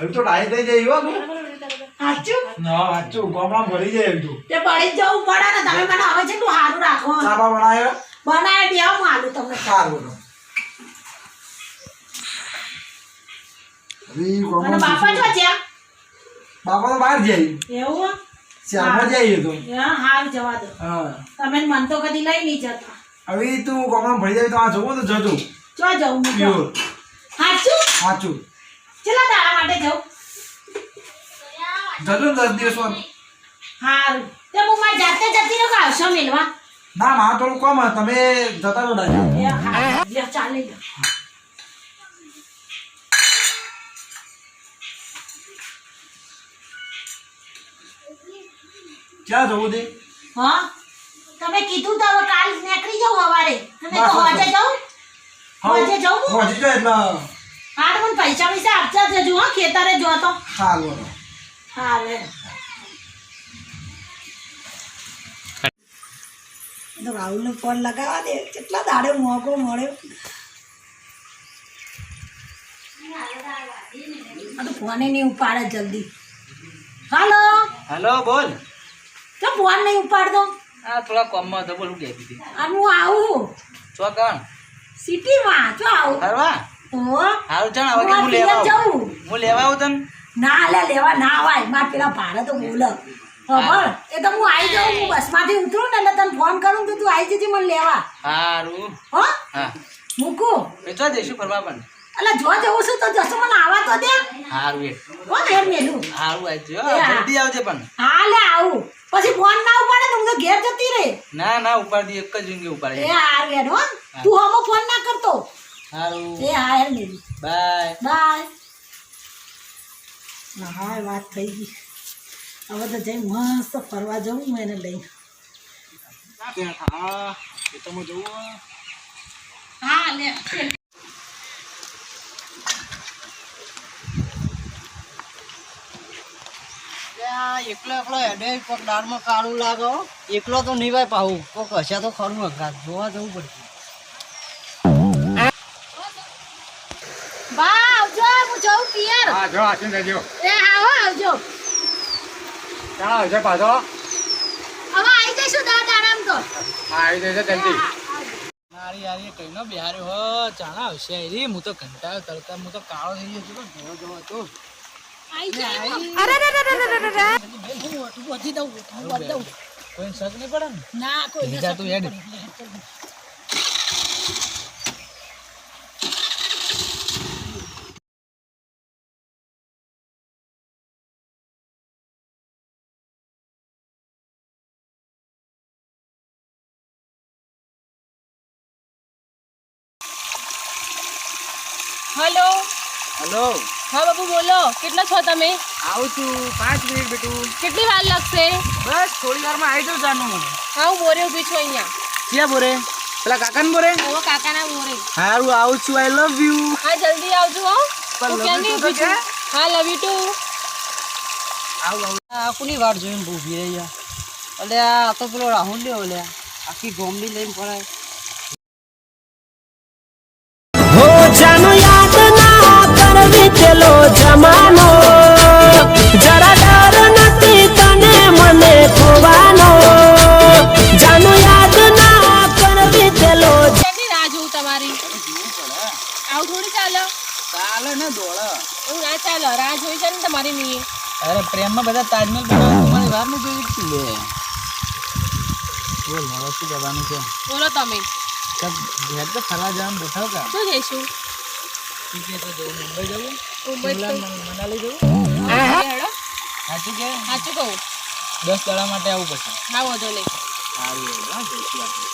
હવે તો ડાય થઈ જાય એવા ના. ગામડા ભરી જાય હવે તું. તે પડી જવું પડે ને તમે મને હવે છે તું સારું રાખો. બનાવ્યો હું આલું તમને. બાપા જો છે બાપા તો બહાર જાય. એવું શ્યામમાં જાય તો. હા જવા દો. તમે મન તો કદી લઈ નહીં જતા. હવે તું ગામડામાં ભરી જાય તો આ જોવું તો જજો. જો જવું સાચું સાચું ચલા તારા માટે જવું જજો ને દસ દિવસમાં હારું. તે હું મારી જાતે જતી રહું આવશો મેલવા? ના માં થોડું કોમ તમે જતા રહો ચાલી ક્યાં જવું તે? હા? તમે કીધું તો હવે કાલ નીકળી જાવ સવારે તમે તો. હોજે જાઉં? હોજે જાઉં હું? હોજે જાય એટલે. હા તો મને પૈસા પૈસા આપતા જજો હા ખેતરે જો તો. હાલો હાલે. તો રાહુલને ફોન લગાવવા દે. કેટલા દાડે મોકો મળ્યો. આ તો ફોને નહીં ઉપાડે જલ્દી. હાલો. હેલો બોલ. તો ફોન નહીં ઉપાડતો. આ થોડા કોમમાં હતો બોલ હું કહેતી હતી. અને હું આવું. છો કણ? સિટીમાં જો આવું. ફરવા? હારું હવે હું હું લેવા આવું? હું લેવા આવું તને? ના લે લેવા ના આવાય માર પેલા ભાડે તો બોલ ખબર? એ તો હું આવી જાઉં હું બસમાંથી ઉતરું ને એટલે તને ફોન કરું તો તું આવી જજે મને લેવા. હારું. હો? હા. મૂકું. એ તો જઈશું ફરવા પણ. એટલે જો જવું છું તો જશો મને આવા તો દે. હારું એ. હો ઘેર મેલું. હારું આવજો જલ્દી આવજે પણ. હા લે આવું. પછી ફોન ના ઉપાડે ને હું તો ઘેર જતી રહે. ના ના ઉપાડી એક જ જિંદગી એ ઉપાડે હાર યાર હો. તું હમો ફોન ના કરતો. હારું. એ હા યાર મેલું બાય. બાય. હા વાત થઈ ગઈ. હવે તો જઈ મસ્ત ફરવા જવું હું એને લઈને. હા એ તો હું લે. એકલો એકલો હેડે કોક દાળમાં કાળું લાગો એકલો તો નહીં ભાઈ પાવું કોક હશે તો ખરું હગાત. જોવા જવું પડશે. બા આવજો હું જઉં પિયર. હા જો આસીને જજો એ આવો આવજો. ચાલો આવજો પાછો. હવે આવી જઈશું દાદ આરામ તો. હા આવી જશે જલ્દી. મારી યાર કઈનો બિહારી હો ચાણા આવશે રી હું તો કંટાળો તરતા હું તો કાળો થઈ ગયો છું જોવો જોવો તો. અરે રે રે રે રે રે રે હું ઓટું વધી દઉં હું વધી દઉં. કોઈ શક નહીં પડે ને? ના કોઈ તું હેડ હલો હલો હા બાબુ બોલો કેટલા છો તમે આવું છું પાંચ મિનિટ બેટું કેટલી વાર લાગશે બસ થોડી વારમાં આવી જાઉં જાનું હા હું બોરે ઊભી છું અહીંયા ક્યાં બોરે પેલા કાકાને બોરે હવે કાકાના બોરે હારું આવું છું આઈ લવ યુ હા જલ્દી આવજો હો પણ હું love ક્યાંની you તો ઊભી છું હા લવ યુ ટુ આવું આવું આ કોની વાર જોઈને બહુ ઊભી રહી યાર અલે આ તો પેલો રાહુલ લ્યો લે આખી ગોમડી લઈને પડાય જોઈ છે ને તમારી મીએ અરે પ્રેમમાં બધા તાજમહેલ બનાવે તમારી વાત નહીં જોઈ કે લે. બોલ હવે શું કરવાનું છે? બોલો તમે. ઘેર તો ફરવા જવાનું બેઠો કા? શું જઈશું? તું તો જવું મુંબઈ જવું? મુંબઈ મનાલી જવું? સાચું કે? સાચું કહું. દસ દાડા માટે આવવું પડશે. હા વાંધો નહીં. સારું હા જઈશું આપણે.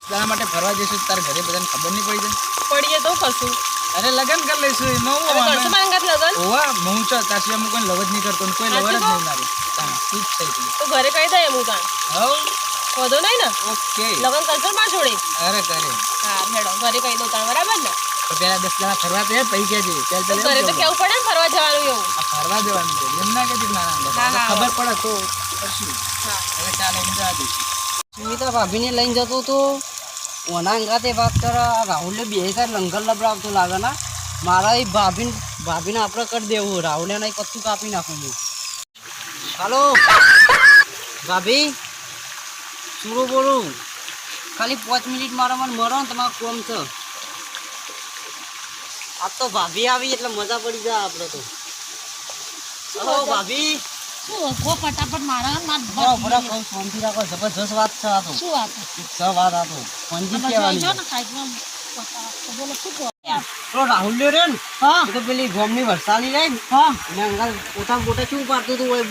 દસ દાડા માટે ફરવા જઈશું તારે ઘરે બધાને ખબર નહીં પડી જાય. પડીએ તો કરશું અરે લગન કરી લઈશું એમાં હું કરશો? માંગત લગન ઓવા હું છો તાર અમુક કોઈ લવ જ નહીં કરતો કોઈ લવર જ નહીં મારું. હા તું જ તો ઘરે કહી દે હું તાણ હવ. કોદો નહીં ને? ઓકે. લગન કરશો માં છોડી અરે કરે હા હેડો ઘરે કહી દઉં તાણ બરાબર ને? તો પેલા દસ દાડા ફરવા તો પૈ ગયા છે ચાલ ચાલ ઘરે તો કેવું? પડે ને ફરવા જવાનું એવું? આ ફરવા જવાનું છે એમ ના કે ના. ખબર પડે તો કરશું. હા. એટલે ચાલ એમ જવા દઈશું. સુમિતા ભાભીને લઈને જતો તો ઓના અંગાતે વાત કરે રાહુલે બે હજાર લંગર લબડાવતો લાગે ના મારા એ ભાભીને ભાભીને આપણે કરી દેવું રાહુલે નહીં કચ્છું કાપી નાખું હું. હાલો. ભાભી સુરો બોલું ખાલી પાંચ મિનિટ મારા મને મરો ને તમારું કોમ છે. આ તો ભાભી આવી એટલે મજા પડી જાય આપણે તો. ભાભી. શું કો ફટાફટ મારા માર બરાબર બરાબર કહું શાંતિ રાખો જબરજસ્ત વાત છે આ તો. શું વાત સ વાત આ તો? પંજી કહેવાની. ને સાઈડમાં. બોલો શું કહો? પેલો રાહુલ લ્યો રે ને. હા. તો પેલી ગોમની વરસાલી રહી ને. હા. એને અંગાર પોતા મોટા શું પાડતું હતું ઓય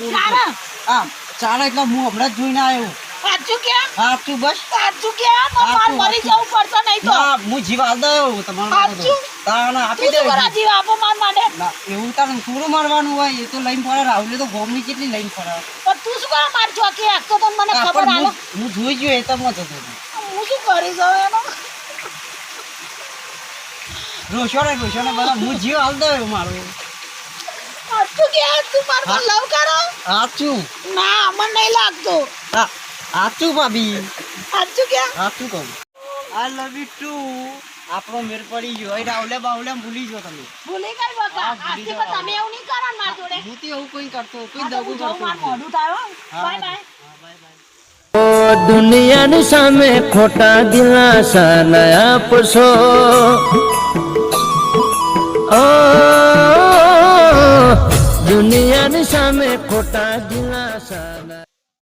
હા ચાલે એટલે હું હમણાં જ જોઈને આવ્યો. સાચું કે બસ. સાચું કે તો માર. જવું પડશે નહીં તો. હું જીવ આલ દયો તમારો સાચું? તાણ આપી તું દે શું જીવ આપો માર માટે. ના, એવું તાણ થોડું મારવાનું હોય એ તો લઈને ફરે. રાહુલે તો ગોમની કેટલી લઈને ફરે. પણ તું શું કરા માર ચોકી આપતો તો મને ખબર આલો હું જોઈ ગયો એ તો મત હતો હું શું કરી જાઉં એનો? રોશો ને રોશો ને બધા હું જીવ હાલ દઉં મારો. સાચું કે? તું માર લવ કરો? સાચું ના મને નહીં લાગતું. હા. સાચું ભાભી. સાચું કે સાચું કહું આઈ લવ યુ ટુ આપણો મેર પડી ગયો. એ રાવલે બાવલે ભૂલી ગયો તમે. ભૂલી ગઈ બકા. આજથી પણ તમે એવું નહીં કરો ને માર જોડે. હું તો એવું કોઈ કરતો કોઈ દગું કરતો માર મોઢું થાય. Bye bye. ઓ દુનિયાની સામે ખોટા દિલાસા ન આપશો. ઓ દુનિયાની સામે ખોટા દિલા